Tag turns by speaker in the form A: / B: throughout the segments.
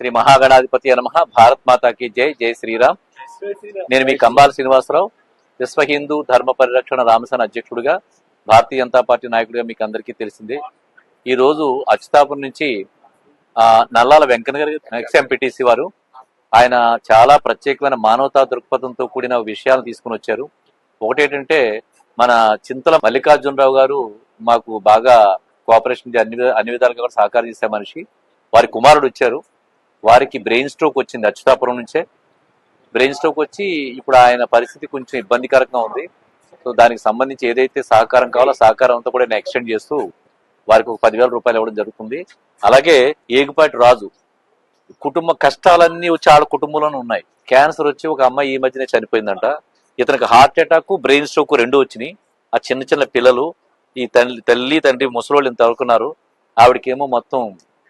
A: శ్రీ మహాగణాధిపతి నమ భారత్ మాతాకి జై జై శ్రీరామ్. నేను మీ కంబాల శ్రీనివాసరావు విశ్వ హిందూ ధర్మ పరిరక్షణ రామసేన అధ్యక్షుడిగా భారతీయ జనతా పార్టీ నాయకుడిగా మీకు అందరికీ తెలిసింది. ఈ రోజు అచ్యుతాపురం నుంచి నల్లాల వెంకన్న గారి ఎక్స్ ఎంపీటీసీ వారు ఆయన చాలా ప్రత్యేకమైన మానవతా దృక్పథంతో కూడిన విషయాలు తీసుకుని వచ్చారు. ఒకటేంటంటే మన చింతల మల్లికార్జునరావు గారు మాకు బాగా కోఆపరేషన్ అన్ని అన్ని విధాలుగా కూడా సహకారం చేసే మనిషి. వారి కుమారుడు వచ్చారు. వారికి బ్రెయిన్ స్ట్రోక్ వచ్చింది అచ్యుతాపురం నుంచే. బ్రెయిన్ స్ట్రోక్ వచ్చి ఇప్పుడు ఆయన పరిస్థితి కొంచెం ఇబ్బందికరంగా ఉంది. సో దానికి సంబంధించి ఏదైతే సహకారం కావాలో సహకారం అంతా కూడా నేను ఎక్స్టెండ్ చేస్తూ వారికి ఒక పదివేల రూపాయలు ఇవ్వడం జరుగుతుంది. అలాగే ఏగుపాటి రాజు కుటుంబ కష్టాలన్నీ వచ్చి ఆడ కుటుంబంలోనే ఉన్నాయి. క్యాన్సర్ వచ్చి ఒక అమ్మాయి ఈ మధ్యనే చనిపోయిందంట. ఇతనికి హార్ట్ అటాక్ బ్రెయిన్ స్ట్రోక్ రెండు వచ్చినాయి. ఆ చిన్న చిన్న పిల్లలు ఈ తల్లి తల్లి తండ్రి ముసలోళ్ళు ఇంత అనుకున్నారు. ఆవిడకేమో మొత్తం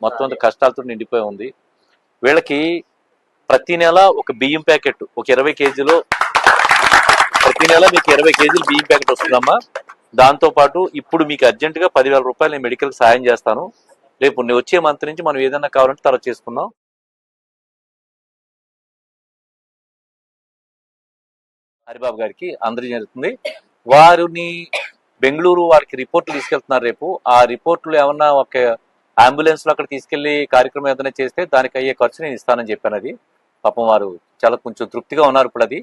A: మొత్తం అంత కష్టాలతో నిండిపోయి ఉంది. వీళ్ళకి ప్రతి నెల ఒక బియ్యం ప్యాకెట్ ఒక ఇరవై కేజీలో. ప్రతి నెల మీకు ఇరవై కేజీలు బియ్యం ప్యాకెట్ వస్తుందమ్మా. దాంతో పాటు ఇప్పుడు మీకు అర్జెంటుగా పదివేల రూపాయలు నేను మెడికల్కి సాయం చేస్తాను. రేపు నేను వచ్చే మంత్ నుంచి మనం ఏదైనా కావాలంటే తర్వాత చేసుకుందాం. హరిబాబు గారికి అందరి జరుగుతుంది. వారిని బెంగళూరు వారికి రిపోర్ట్లు తీసుకెళ్తున్నారు రేపు. ఆ రిపోర్ట్లు ఏమన్నా ఒక అంబులెన్స్లో అక్కడ తీసుకెళ్ళి కార్యక్రమం ఏదైనా చేస్తే దానికి అయ్యే ఖర్చు నేను ఇస్తానని చెప్పాను అది పాపం వారు చాలా కొంచెం తృప్తిగా ఉన్నారు ఇప్పుడు అది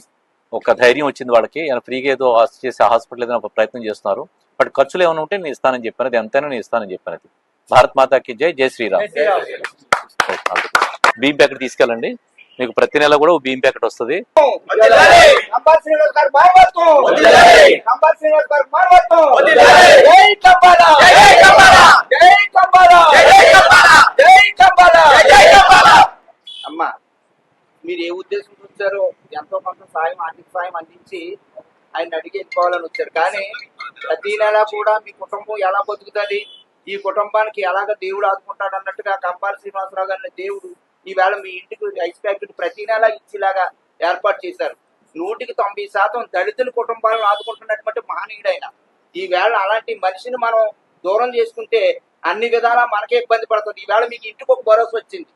A: ఒక ధైర్యం వచ్చింది వాళ్ళకి ఆయన ఫ్రీగా ఏదో చేసే హాస్పిటల్ ఏదైనా ఒక ప్రయత్నం చేస్తున్నారు బట్ ఖర్చులు ఏమైనా ఉంటే నేను ఇస్తానని చెప్పాను అది ఎంతైనా నేను ఇస్తానని చెప్పాను అది భారత్ మాతాకి జై జై శ్రీరామ్ బీమ్ ప్యాకెట్ తీసుకెళ్ళండి మీకు ప్రతి నెల కూడా బీమ్ ప్యాకెట్ వస్తుంది
B: శ్రీనివాస్ గారు మారవద్దు
C: వదిలేయ్.
B: కంబాల్ శ్రీనివాస్ గారు మారవద్దు
C: వదిలేయ్.
B: జై కంబాల
C: జై కంబాల.
B: జై కంబాల
C: జై కంబాల.
B: జై కంబాల
C: జై కంబాల.
B: అమ్మా మీరు ఏ ఉద్దేశంతో వచ్చారో ఎంతో కొంత సాయం ఆర్థిక సాయం అందించి ఆయన అడిగి వెళ్ళిపోవాలని వచ్చారు. కానీ ప్రతి నెల కూడా మీ కుటుంబం ఎలా బతుకుతుంది? ఈ కుటుంబానికి ఎలాగ దేవుడు ఆదుకుంటాడు అన్నట్టుగా కంపాల శ్రీనివాసరావు గారిని దేవుడు ఈవేళ మీ ఇంటికి ఐస్ ప్యాకెట్ ప్రతి నెల ఇచ్చేలాగా ఏర్పాటు చేశారు. నూటికి తొంభై శాతం దళితుల కుటుంబాలను ఆదుకుంటున్నటువంటి మహనీయుడైన ఈవేళ అలాంటి మనిషిని మనం దూరం చేసుకుంటే అన్ని విధాలా మనకే ఇబ్బంది పడుతుంది. ఈవేళ మీకు ఇంటికి ఒక భరోసా వచ్చింది.